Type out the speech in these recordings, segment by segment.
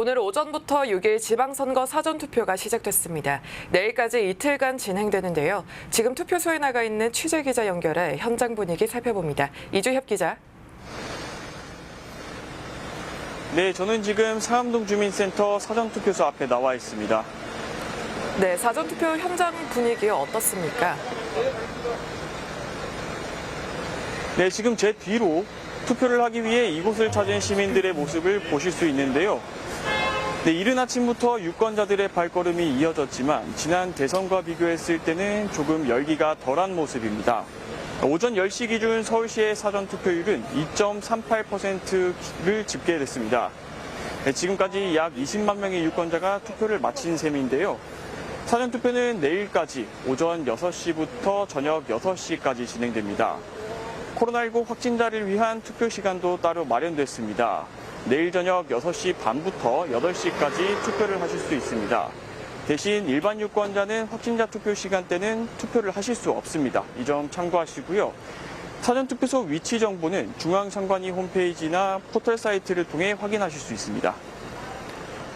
오늘 오전부터 6일 지방선거 사전투표가 시작됐습니다. 내일까지 이틀간 진행되는데요. 지금 투표소에 나가 있는 취재기자 연결해 현장 분위기 살펴봅니다. 이주협 기자. 네, 저는 지금 상암동 주민센터 사전투표소 앞에 나와 있습니다. 네, 사전투표 현장 분위기 어떻습니까? 네, 지금 제 뒤로 투표를 하기 위해 이곳을 찾은 시민들의 모습을 보실 수 있는데요. 네, 이른 아침부터 유권자들의 발걸음이 이어졌지만 지난 대선과 비교했을 때는 조금 열기가 덜한 모습입니다. 오전 10시 기준 서울시의 사전 투표율은 2.38%를 집계됐습니다. 네, 지금까지 약 20만 명의 유권자가 투표를 마친 셈인데요. 사전 투표는 내일까지 오전 6시부터 저녁 6시까지 진행됩니다. 코로나19 확진자를 위한 투표 시간도 따로 마련됐습니다. 내일 저녁 6시 반부터 8시까지 투표를 하실 수 있습니다. 대신 일반 유권자는 확진자 투표 시간대는 투표를 하실 수 없습니다. 이 점 참고하시고요. 사전투표소 위치 정보는 중앙선관위 홈페이지나 포털 사이트를 통해 확인하실 수 있습니다.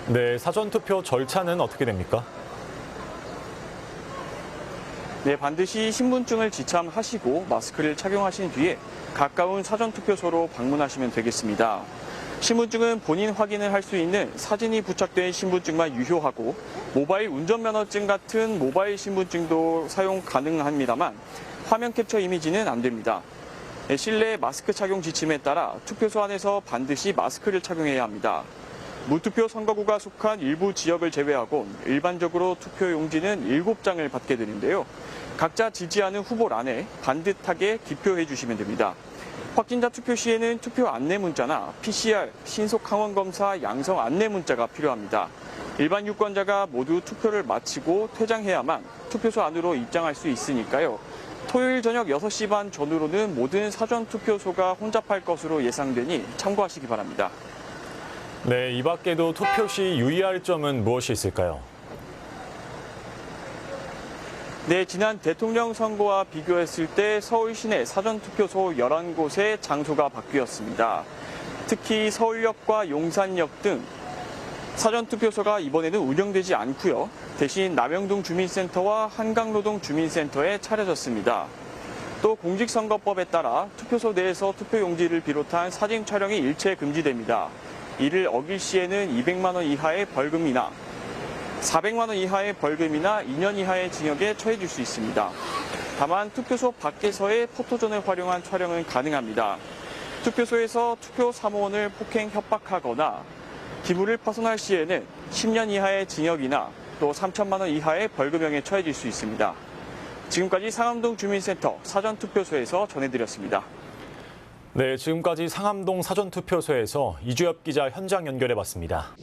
네, 사전투표 절차는 어떻게 됩니까? 네, 반드시 신분증을 지참하시고 마스크를 착용하신 뒤에 가까운 사전투표소로 방문하시면 되겠습니다. 신분증은 본인 확인을 할 수 있는 사진이 부착된 신분증만 유효하고 모바일 운전면허증 같은 모바일 신분증도 사용 가능합니다만 화면 캡처 이미지는 안 됩니다. 네, 실내 마스크 착용 지침에 따라 투표소 안에서 반드시 마스크를 착용해야 합니다. 무투표 선거구가 속한 일부 지역을 제외하고 일반적으로 투표 용지는 7장을 받게 되는데요. 각자 지지하는 후보란에 반듯하게 기표해 주시면 됩니다. 확진자 투표 시에는 투표 안내 문자나 PCR 신속 항원 검사 양성 안내 문자가 필요합니다. 일반 유권자가 모두 투표를 마치고 퇴장해야만 투표소 안으로 입장할 수 있으니까요. 토요일 저녁 6시 반 전후로는 모든 사전 투표소가 혼잡할 것으로 예상되니 참고하시기 바랍니다. 네, 이 밖에도 투표 시 유의할 점은 무엇이 있을까요? 네, 지난 대통령 선거와 비교했을 때 서울 시내 사전투표소 11곳의 장소가 바뀌었습니다. 특히 서울역과 용산역 등 사전투표소가 이번에는 운영되지 않고요. 대신 남영동 주민센터와 한강로동 주민센터에 차려졌습니다. 또 공직선거법에 따라 투표소 내에서 투표용지를 비롯한 사진 촬영이 일체 금지됩니다. 이를 어길 시에는 200만 원 이하의 벌금이나 400만 원 이하의 벌금이나 2년 이하의 징역에 처해질 수 있습니다. 다만 투표소 밖에서의 포토존을 활용한 촬영은 가능합니다. 투표소에서 투표 사무원을 폭행 협박하거나 기물을 파손할 시에는 10년 이하의 징역이나 또 3천만 원 이하의 벌금형에 처해질 수 있습니다. 지금까지 상암동 주민센터 사전투표소에서 전해드렸습니다. 네, 지금까지 상암동 사전투표소에서 이주엽 기자 현장 연결해 봤습니다.